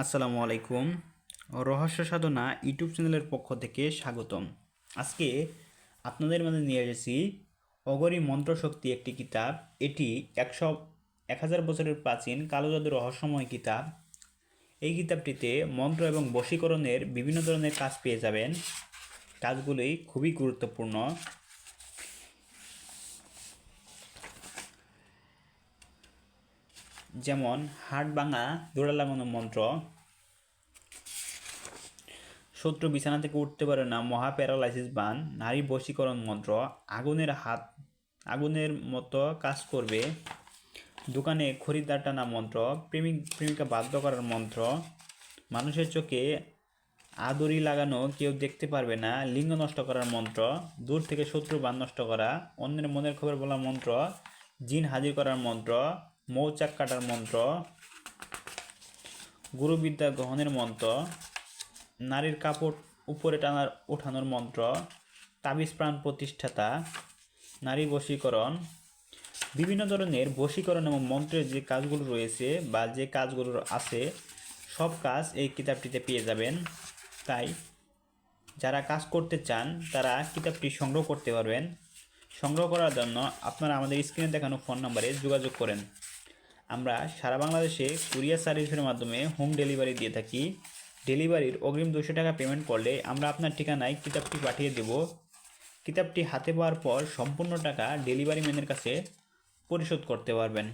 আসসালামু আলাইকুম। রহস্য সাধনা ইউটিউব চ্যানেলের পক্ষ থেকে স্বাগতম। আজকে আপনাদের মাঝে নিয়ে এসেছি অগরি মন্ত্রশক্তি একটি কিতাব। এটি একশো এক হাজার বছরের প্রাচীন কালো রহস্যময় কিতাব। এই কিতাবটিতে মন্ত্র এবং বশীকরণের বিভিন্ন ধরনের কাজ পেয়ে যাবেন। কাজগুলি খুবই গুরুত্বপূর্ণ। যেমন হাট ভাঙা দৌড়া লাগানো মন্ত্র। শত্রু বিছানা থেকে উঠতে পারে না, মহা প্যারালাইসিস বান, নারী বশীকরণ মন্ত্র, আগুনের হাত, আগুনের মতো কাজ করবে। দোকানে খরিদ্দার টানা মন্ত্র, প্রেমিক, প্রেমিকা বাধ্য করার মন্ত্র। মানুষের চোখে আদরি লাগানো কেউ দেখতে পারবে না, লিঙ্গ নষ্ট করার মন্ত্র, দূর থেকে শত্রু বান নষ্ট করা, অন্যের মনের খবর বলা মন্ত্র, জিন হাজির করার মন্ত্র মৌচাক কাটার মন্ত্র, গুরুবিদ্যা গ্রহণের মন্ত্র, নারীর কাপড় উপরে টানার ওঠানোর মন্ত্র, তাবিজ প্রাণ প্রতিষ্ঠাতা, নারী বশীকরণ, বিভিন্ন ধরনের বশীকরণ এবং মন্ত্রের যে কাজগুলো রয়েছে বা যে কাজগুলো আছে, সব কাজ এই কিতাবটিতে পেয়ে যাবেন। তাই যারা কাজ করতে চান, তারা কিতাবটি সংগ্রহ করতে পারবেন। সংগ্রহ করার জন্য আপনারা আমাদের স্ক্রিনে দেখানো ফোন নম্বরে যোগাযোগ করেন। আমরা সারা বাংলাদেশে কুরিয়ার সার্ভিসের মাধ্যমে হোম ডেলিভারি দিয়ে থাকি। ডেলিভারির অগ্রিম দুশো টাকা পেমেন্ট করলে আমরা আপনার ঠিকানায় কিতাবটি পাঠিয়ে দেব। কিতাবটি হাতে পাওয়ার পর সম্পূর্ণ টাকা ডেলিভারি ম্যানের কাছে পরিশোধ করতে পারবেন।